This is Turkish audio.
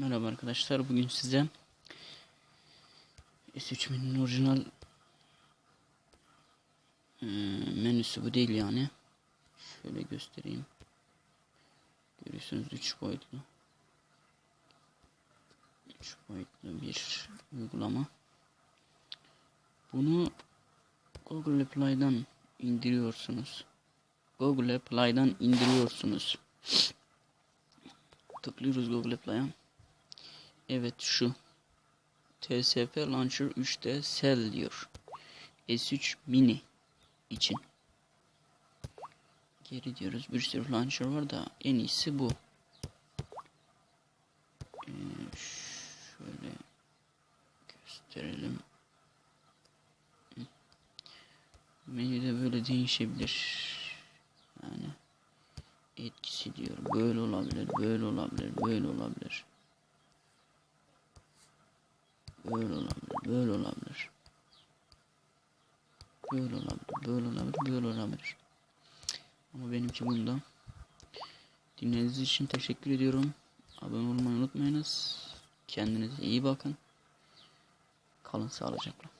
Merhaba arkadaşlar. Bugün size S3000'in orijinal e, menüsü bu değil yani. Şöyle göstereyim. Görüyorsunuz 3 boyutlu. 3 boyutlu bir uygulama. Bunu Google Play'dan indiriyorsunuz. Google Play'dan indiriyorsunuz. Tıklıyoruz Google Play'a. Evet şu. TSP Launcher 3D Cell diyor. S3 Mini için. Geri diyoruz. Bir sürü launcher var da en iyisi bu. Ee, şöyle gösterelim. Menüde böyle değişebilir. Yani etkisi diyor. Böyle olabilir, böyle olabilir, böyle olabilir. Böyle olabilir, böyle olabilir. Böyle olabilir, böyle olabilir, böyle olabilir. Ama benimki bunda. Dinlediğiniz için teşekkür ediyorum. Abone olmayı unutmayınız. Kendinize iyi bakın. Kalın sağlıcakla.